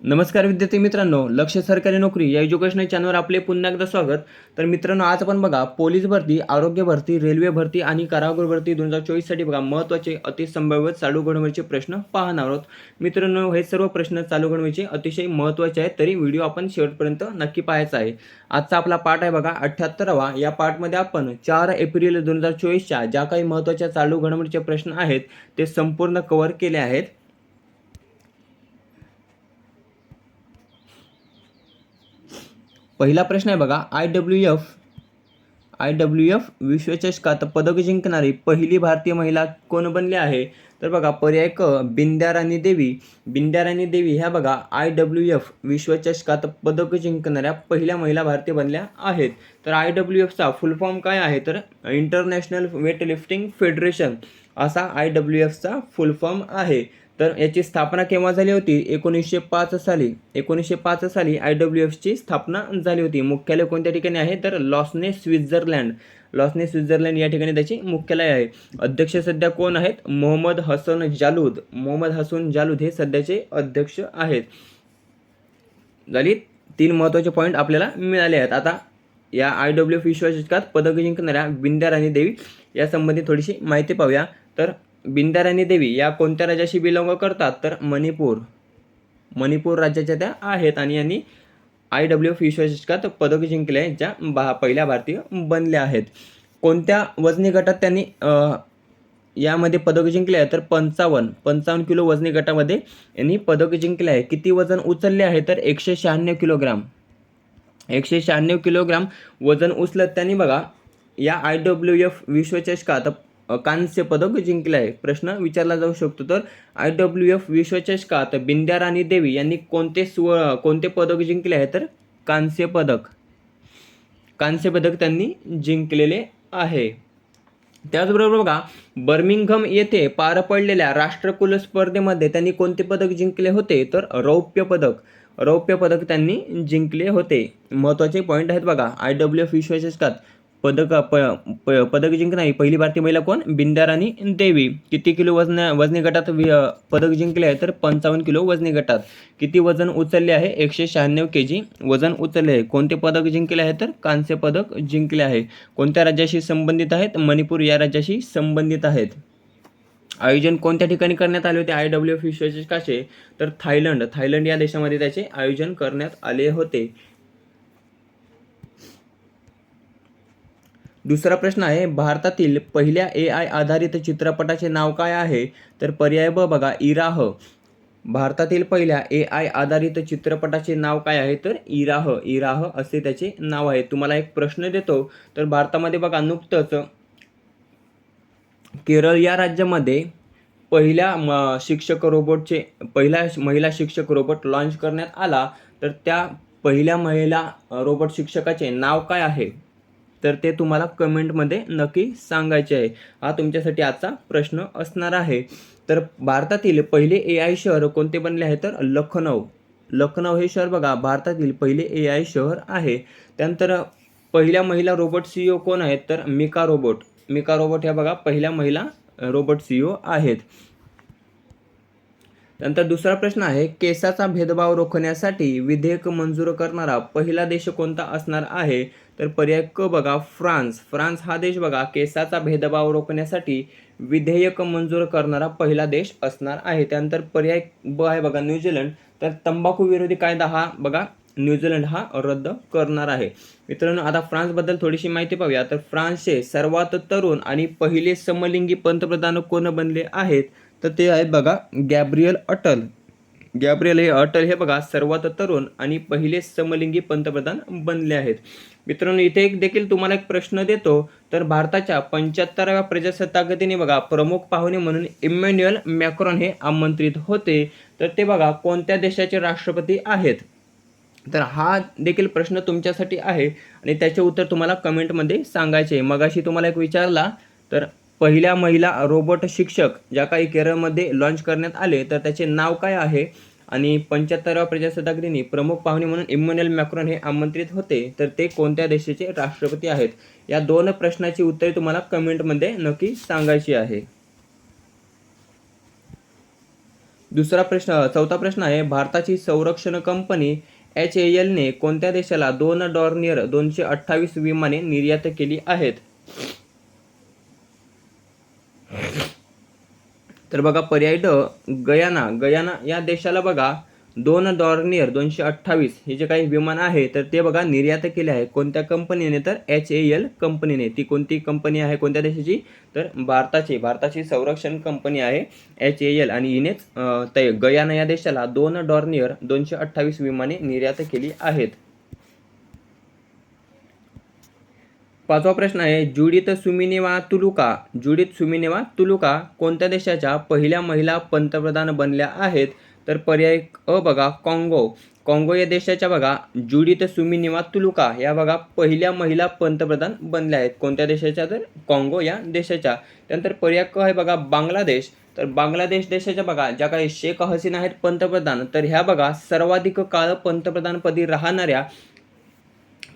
नमस्कार विद्यार्थी मित्रांनो लक्ष सरकारी नोकरी या एज्युकेशनल चॅनलवर आपले पुन्हा एकदा स्वागत. तर मित्रांनो आज आपण बघा पोलीस भरती आरोग्य भरती रेल्वे भरती आणि कारागृह भरती दोन हजार चोवीससाठी बघा महत्त्वाचे अतिसंभाव्य चालू घडवणीचे प्रश्न पाहणार आहोत. मित्रांनो हे सर्व प्रश्न चालू घडवणीचे अतिशय महत्त्वाचे आहेत तरी व्हिडिओ आपण शेवटपर्यंत नक्की पाहायचा आहे. आजचा आपला पाठ आहे बघा अठ्ठ्याहत्तरावा. या पाठमध्ये आपण चार एप्रिल दोन हजार चोवीसच्या ज्या काही महत्त्वाच्या चालू घडवणीचे प्रश्न आहेत ते संपूर्ण कव्हर केले आहेत. पहिला प्रश्न आहे बघा I W F I W F विश्वचषकात पदक जिंकणारी पहिली भारतीय महिला कोण बनली आहे? तर बघा पर्याय क बिंद्याराणी देवी. बिंद्याराणी देवी ह्या बघा आय डब्ल्यू एफ विश्वचषकात पदक जिंकणाऱ्या पहिल्या महिला भारतीय बनल्या आहेत. तर आय डब्ल्यू एफचा फुल फॉर्म काय आहे? तर इंटरनॅशनल वेट लिफ्टिंग फेडरेशन असा आय डब्ल्यू एफचा फुल फॉर्म आहे. तर याची स्थापना केव्हा झाली होती? एकोणीसशे पाच साली. एकोणीसशे पाच साली आय डब्ल्यू एफची स्थापना झाली होती. मुख्यालय कोणत्या ठिकाणी आहे? तर लॉसने स्वित्झर्लँड. लॉसने स्वित्झर्लंड या ठिकाणी त्याची मुख्यालय आहे. अध्यक्ष सध्या कोण आहेत? मोहम्मद हसन जालूद. मोहम्मद हसन जालूद हे सध्याचे अध्यक्ष आहेत. झाली. तीन महत्त्वाचे पॉईंट आपल्याला मिळाले आहेत. आता या आय डब्ल्यू एफ विश्वचषकात पदक जिंकणाऱ्या बिंद्या राणी देवी यासंबंधी थोडीशी माहिती पाहूया. तर बिंदाराणी देवी या कोणत्या राज्याशी बिलॉंग करतात? तर मणिपूर. मणिपूर राज्याच्या त्या आहेत आणि यांनी आय डब्ल्यू एफ विश्वचषकात पदक जिंकले ज्या बा पहिल्या भारतीय बनल्या आहेत. कोणत्या वजनी गटात त्यांनी यामध्ये पदक जिंकले आहे? तर पंचावन्न पंचावन्न किलो वजनी गटामध्ये यांनी पदक जिंकले आहे. किती वजन उचलले आहे? तर एकशे शहाण्णव किलोग्राम. एकशे शहाण्णव किलोग्राम वजन उचलत त्यांनी बघा या आय डब्ल्यू एफ विश्वचषकात कांस्य पदक जिंकले आहे प्रश्न विचारला जाऊ शकतो तर आय डब्ल्यू एफ विश्वचषकात बिंद्या राणी देवी यांनी कोणते सुव कोणते पदक जिंकले आहे तर कांस्य पदक. कांस्य पदक त्यांनी जिंकलेले आहे. त्याचबरोबर बघा बर्मिंगहम येथे पार पडलेल्या राष्ट्रकुल स्पर्धेमध्ये त्यांनी कोणते पदक जिंकले होते तर रौप्य पदक. रौप्य पदक त्यांनी जिंकले होते. महत्त्वाचे पॉईंट आहेत बघा आय डब्ल्यू एफ विश्वचषकात. पदक प, प, पदक जिंकणारी पहिली भारतीय महिला कोण? बिंद्याराणी देवी. किती किलो वजन वजनी गटात वि- पदक जिंकले आहे तर पंचावन्न किलो वजनी गटात. किती वजन उचलले आहे? एकशे शहाण्णव के जी वजन उचलले आहे. कोणते पदक जिंकले आहे तर कांस्य पदक जिंकले आहे. कोणत्या राज्याशी संबंधित आहेत? मणिपूर या राज्याशी संबंधित आहेत. आयोजन कोणत्या ठिकाणी करण्यात आले होते? आय डब्ल्यू एफ विश्वचषकाचे. तर थायलंड. थायलंड या देशामध्ये त्याचे आयोजन करण्यात आले होते. दुसरा प्रश्न आहे भारतातील पहिल्या ए आय आधारित चित्रपटाचे नाव काय आहे? तर पर्याय ब बघा इराह. भारतातील पहिल्या ए आय आधारित चित्रपटाचे नाव काय आहे? तर इराह. इराह असे त्याचे नाव आहे. तुम्हाला एक प्रश्न देतो. तर भारतामध्ये बघा नुकतंच केरळ या राज्यामध्ये पहिल्या म शिक्षक रोबोटचे पहिला महिला शिक्षक रोबोट लॉन्च करण्यात आला. तर त्या पहिल्या महिला रोबोट शिक्षकाचे नाव काय आहे? तर ते तुम्हाला कमेंटमध्ये नक्की सांगायचे आहे. हा तुमच्यासाठी आजचा प्रश्न असणार आहे. तर भारतातील पहिले ए आय शहर कोणते बनले आहे? तर लखनौ. लखनौ हे शहर बघा भारतातील पहिले ए आय शहर आहे. त्यानंतर पहिल्या महिला रोबोट सी कोण आहेत? तर मिका रोबोट. मिका रोबोट ह्या बघा पहिल्या महिला रोबोट सी आहेत. नंतर दुसरा प्रश्न आहे केसाचा भेदभाव रोखण्यासाठी विधेयक मंजूर करणारा पहिला देश कोणता असणार आहे? तर पर्याय क बघा फ्रान्स. फ्रान्स हा देश बघा केसाचा भेदभाव रोखण्यासाठी विधेयक मंजूर करणारा पहिला देश असणार आहे. त्यानंतर पर्याय ब आहे बघा न्यूझीलंड. तर तंबाखू विरोधी कायदा हा बघा न्यूझीलंड हा रद्द करणार आहे. मित्रांनो आता फ्रान्सबद्दल थोडीशी माहिती पाहूया. तर फ्रान्सचे सर्वात तरुण आणि पहिले समलिंगी पंतप्रधान कोण बनले आहेत? तर ते आहे बघा गॅब्रियल अटल. गॅब्रियल हे अटल हे बघा सर्वात तरुण आणि पहिले समलिंगी पंतप्रधान बनले आहेत. मित्रांनो इथे एक देखील तुम्हाला एक प्रश्न देतो तर भारताच्या पंच्याहत्तराव्या प्रजासत्ताक दिनी बघा प्रमुख पाहुणे म्हणून इमॅन्युअल मॅक्रॉन हे आमंत्रित होते. तर ते बघा कोणत्या देशाचे राष्ट्रपती आहेत? तर हा देखील प्रश्न तुमच्यासाठी आहे आणि त्याचे उत्तर तुम्हाला कमेंटमध्ये सांगायचे मगाशी तुम्हाला एक विचारला तर पहिल्या महिला रोबोट शिक्षक ज्या काही केरळमध्ये लॉन्च करण्यात आले तर त्याचे नाव काय आहे? आणि पंच्याहत्तराव्या प्रजासत्ताक दिनी प्रमुख पाहुणे म्हणून इम्मॅन्युअल मॅक्रॉन हे आमंत्रित होते तर ते कोणत्या देशाचे राष्ट्रपती आहेत? या दोन प्रश्नाची उत्तरे तुम्हाला कमेंटमध्ये नक्की सांगायची आहे. दुसरा प्रश्न चौथा प्रश्न आहे भारताची संरक्षण कंपनी एच ए एलने कोणत्या देशाला दोन डॉर्नियर दोनशे अठ्ठावीस विमाने निर्यात केली आहेत? तर बघा पर्याय ड गयाना गयाना या देशाला बघा दोन डॉर्नियर दोनशे अठ्ठावीस हे जे काही विमान आहे तर ते बघा निर्यात केले आहे. कोणत्या कंपनीने? तर एच ए एल कंपनीने. ती कोणती कंपनी आहे कोणत्या देशाची? तर भारताची. भारताची संरक्षण कंपनी आहे एच ए एल. आणि हिनेच अं, गयाना या देशाला दोन डॉर्नियर दोनशे अठ्ठावीस विमाने निर्यात केली आहेत. पाचवा प्रश्न आहे जुडित सुमिनेवा तुलुका. जुडित सुमिनेवा तुलुका कोणत्या देशाच्या पहिल्या महिला पंतप्रधान बनल्या आहेत? तर पर्याय अ बघा काँगो. काँगो या देशाच्या बघा जुडित सुमिनेवा तुलुका या बघा पहिल्या महिला पंतप्रधान बनल्या आहेत. कोणत्या देशाच्या तर? काँगो या देशाच्या. त्यानंतर पर्याय क आहे बघा बांगलादेश. तर बांगलादेश देशाच्या बघा ज्या काही शेख हसीना आहेत पंतप्रधान तर ह्या बघा सर्वाधिक काळ पंतप्रधानपदी राहणाऱ्या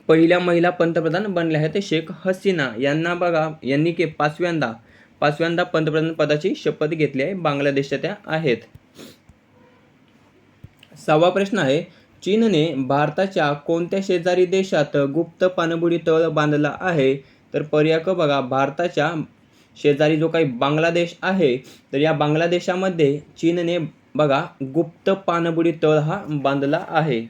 पहिल्या महिला पंतप्रधान बनल्या आहेत शेख हसीना. यांना बघा यांनी के पाचव्यांदा पाचव्यांदा पंतप्रधान पदाची शपथ घेतली आहे. बांगलादेशच्या त्या आहेत. सहावा प्रश्न आहे चीनने भारताच्या कोणत्या शेजारी देशात गुप्त पाणबुडी तळ बांधला आहे? तर पर्याय क बघा भारताच्या शेजारी जो काही बांगलादेश आहे तर या बांगलादेशामध्ये चीनने बघा गुप्त पाणबुडी तळ हा बांधला आहे.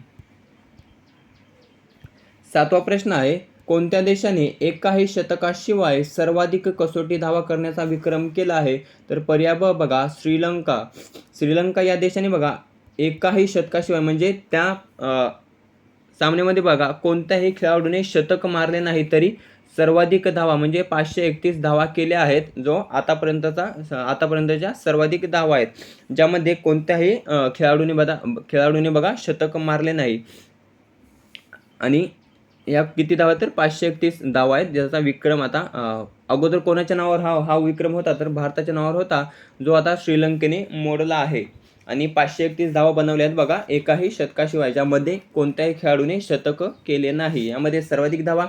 सातवा प्रश्न आहे कोणत्या देशाने एकाही शतकाशिवाय सर्वाधिक कसोटी धावा करण्याचा विक्रम केला आहे? तर पर्याय बघा श्रीलंका. श्रीलंका या देशाने बघा एकाही शतकाशिवाय म्हणजे त्या सामन्यामध्ये बघा कोणत्याही खेळाडूने शतक मारले नाही तरी सर्वाधिक धावा म्हणजे पाचशे एकतीस धावा केल्या आहेत जो आतापर्यंतचा आतापर्यंतच्या सर्वाधिक धावा आहेत ज्यामध्ये कोणत्याही खेळाडूने बघा खेळाडूने बघा शतक मारले नाही. आणि या किती धावा तर? पाचशे एकतीस धावा आहेत. ज्याचा विक्रम आता अगोदर कोणाच्या नावावर हा हा विक्रम होता तर भारताच्या नावावर होता जो आता श्रीलंकेने मोडला आहे. आणि पाचशे एकतीस धावा बनवल्या आहेत बघा एकाही शतकाशिवाय ज्यामध्ये कोणत्याही खेळाडूने शतक केले नाही. यामध्ये सर्वाधिक धावा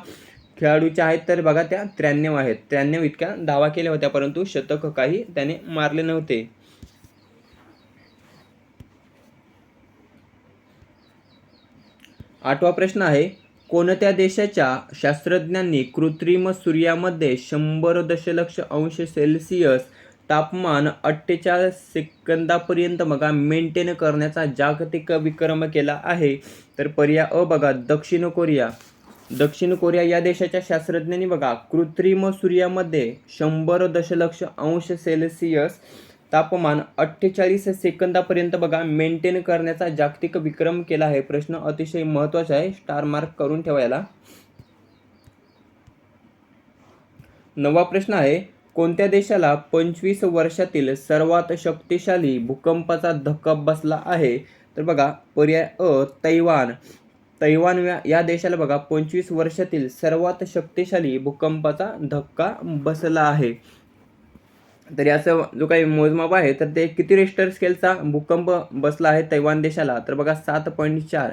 खेळाडूच्या आहेत तर बघा त्या त्र्याण्णव आहेत. त्र्याण्णव इतक्या धावा केल्या होत्या परंतु शतक काही त्याने मारले नव्हते. आठवा प्रश्न आहे कोणत्या देशाच्या शास्त्रज्ञांनी कृत्रिम सूर्यामध्ये शंभर दशलक्ष अंश सेल्सिअस तापमान अठ्ठेचाळीस सेकंदापर्यंत बघा मेंटेन करण्याचा जागतिक विक्रम केला आहे. तर पर्याय अ बघा दक्षिण कोरिया. दक्षिण कोरिया या देशाच्या शास्त्रज्ञांनी बघा कृत्रिम सूर्यामध्ये शंभर दशलक्ष अंश सेल्सिअस तापमान अठ्ठेचाळीस सेकंदापर्यंत बघा मेंटेन करण्याचा जागतिक विक्रम केला आहे. प्रश्न अतिशय महत्त्वाचा आहे. स्टार मार्क करून ठेवायला. नवा प्रश्न आहे कोणत्या देशाला पंचवीस वर्षातील सर्वात शक्तिशाली भूकंपाचा धक्का बसला आहे? तर बघा पर्याय अ तैवान. तैवान या देशाला बघा पंचवीस वर्षातील सर्वात शक्तिशाली भूकंपाचा धक्का बसला आहे. तर याचं जो काही मोजमाप आहे तर ते किती रेस्टर स्केलचा भूकंप बसला आहे तैवान देशाला? तर बघा सात पॉईंट चार.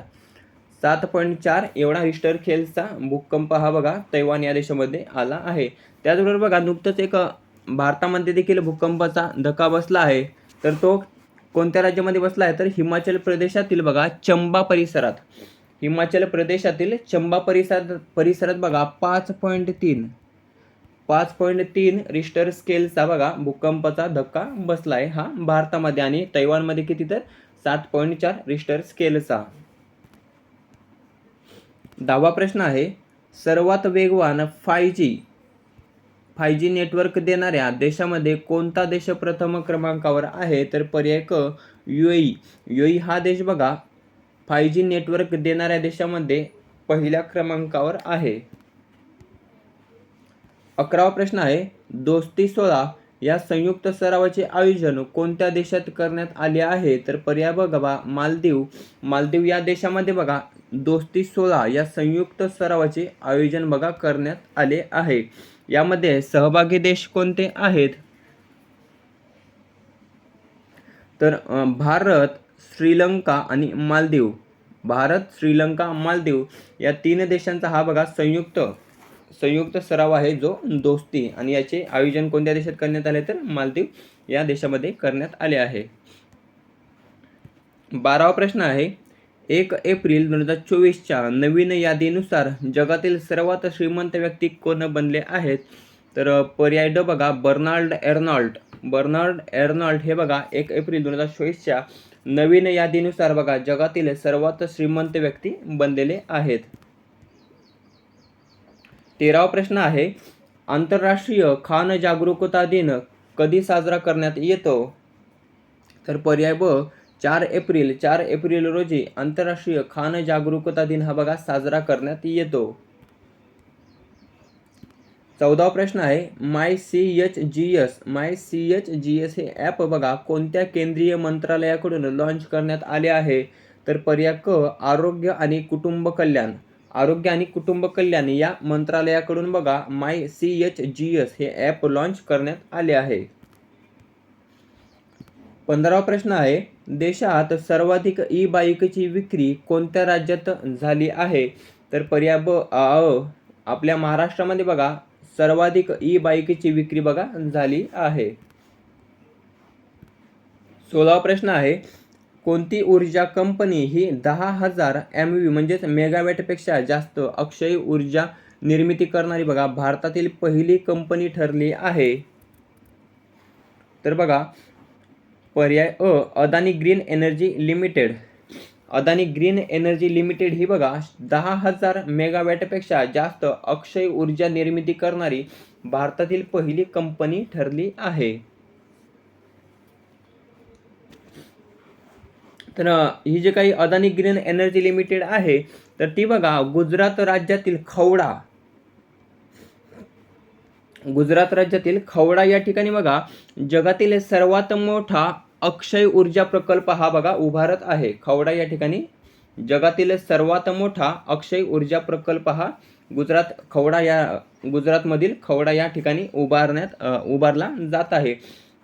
सात पॉईंट चार एवढा रिस्टर खेलचा भूकंप हा बघा तैवान या देशामध्ये आला आहे. त्याचबरोबर बघा नुकतंच एक भारतामध्ये देखील भूकंपाचा धक्का बसला आहे. तर तो कोणत्या राज्यामध्ये बसला आहे? तर हिमाचल प्रदेशातील बघा चंबा परिसरात. हिमाचल प्रदेशातील चंबा परिसरात परिसरात बघा पाच पॉईंट तीन. पाच पॉईंट तीन रिस्टर स्केलचा बघा भूकंपाचा धक्का बसला आहे हा. भारतामध्ये आणि तैवानमध्ये किती तर? सात पॉईंट चार रिस्टर स्केलचा दहावा प्रश्न आहे सर्वात वेगवान five G five G network देणाऱ्या देशामध्ये कोणता देश प्रथम क्रमांकावर आहे? तर पर्याय क युएई युएई हा देश बघा फाय जी नेटवर्क देणाऱ्या देशामध्ये पहिल्या क्रमांकावर आहे. अकरावा प्रश्न आहे दोस्ती सोळा या संयुक्त सरावाचे आयोजन कोणत्या देशात करण्यात आले आहे? तर पर्याय बघा मालदीव. मालदीव या देशामध्ये बघा दोस्ती सोळा या संयुक्त सरावाचे आयोजन बघा करण्यात आले आहे. यामध्ये सहभागी देश कोणते आहेत? तर भारत श्रीलंका आणि मालदीव. भारत श्रीलंका मालदीव या तीन देशांचा हा बघा संयुक्त संयुक्त सराव आहे जो दोस्ती आणि याचे आयोजन कोणत्या देशात करण्यात आले तर? मालदीव या देशामध्ये करण्यात आले आहे. बारावा प्रश्न आहे एक एप्रिल दोन हजार चोवीसच्या नवीन यादीनुसार जगातील सर्वात श्रीमंत व्यक्ती कोण बनले आहेत? तर पर्याय ड बघा बर्नाल्ड एर्नॉल्ट बर्नाल्ड एर्नॉल्ट हे बघा एक एप्रिल दोन हजार चोवीसच्या नवीन यादीनुसार बघा जगातील सर्वात श्रीमंत व्यक्ती बनलेले आहेत. तेरावा प्रश्न आहे आंतरराष्ट्रीय खान जागरूकता दिन कधी साजरा करण्यात येतो? तर पर्याय ब चार एप्रिल चार एप्रिल रोजी आंतरराष्ट्रीय खान जागरूकता दिन हा बघा साजरा करण्यात येतो. चौदावा प्रश्न आहे my C H G S my C H G S हे ॲप बघा कोणत्या केंद्रीय मंत्रालयाकडून लॉन्च करण्यात आले आहे? तर पर्याय क आरोग्य आणि कुटुंब कल्याण. आरोग्य आणि कुटुंब कल्याण या मंत्रालयाकडून बघा my C H G S हे ॲप लॉन्च करण्यात आले आहे. पंधरावा प्रश्न आहे देशात सर्वाधिक ई बाईकची विक्री कोणत्या राज्यात झाली आहे? तर पर्याय ब अ आपल्या महाराष्ट्रामध्ये बघा सर्वाधिक ई बाईकची विक्री बघा झाली आहे. सोळावा प्रश्न आहे कोणती ऊर्जा कंपनी ही दहा हजार एम व्ही म्हणजेच मेगावॅटपेक्षा जास्त अक्षय ऊर्जा निर्मिती करणारी बघा भारतातील पहिली कंपनी ठरली आहे. तर बघा पर्याय अ Adani green energy limited. Adani green energy limited ही बघा दहा हजार मेगावॅटपेक्षा जास्त अक्षय ऊर्जा निर्मिती करणारी भारतातील पहिली कंपनी ठरली आहे. तर ही जी काही अदानी ग्रीन एनर्जी लिमिटेड आहे तर ती बघा गुजरात राज्यातील खवडा. गुजरात राज्यातील खवडा या ठिकाणी बघा जगातील सर्वात मोठा अक्षय ऊर्जा प्रकल्प हा बघा उभारत आहे. खवडा या ठिकाणी जगातील सर्वात मोठा अक्षय ऊर्जा प्रकल्प हा गुजरात खवडा या गुजरातमधील खवडा या ठिकाणी उभारण्यात उभारला जात आहे.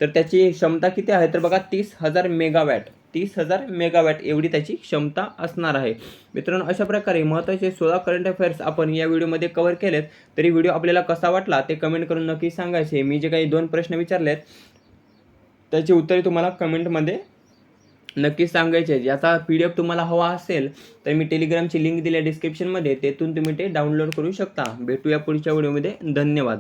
तर त्याची क्षमता किती आहे? तर बघा तीस हजार मेगावॅट. तीस हजार मेगावॅट एवढी त्याची क्षमता असणार आहे. मित्रांनो अशा प्रकारे महत्त्वाचे सोळा करंट अफेअर्स आपण या व्हिडिओमध्ये कव्हर केलेत. तरी व्हिडिओ आपल्याला कसा वाटला ते कमेंट करून नक्की सांगायचे. मी जे काही दोन प्रश्न विचारलेत त्याची उत्तरे तुम्हाला कमेंटमध्ये नक्की सांगायचे याचा पी डी एफ तुम्हाला हवा असेल तर मी टेलिग्रामची लिंक दिली आहे डिस्क्रिप्शनमध्ये तेथून तुम्ही ते डाउनलोड करू शकता. भेटूया पुढच्या व्हिडिओमध्ये. धन्यवाद.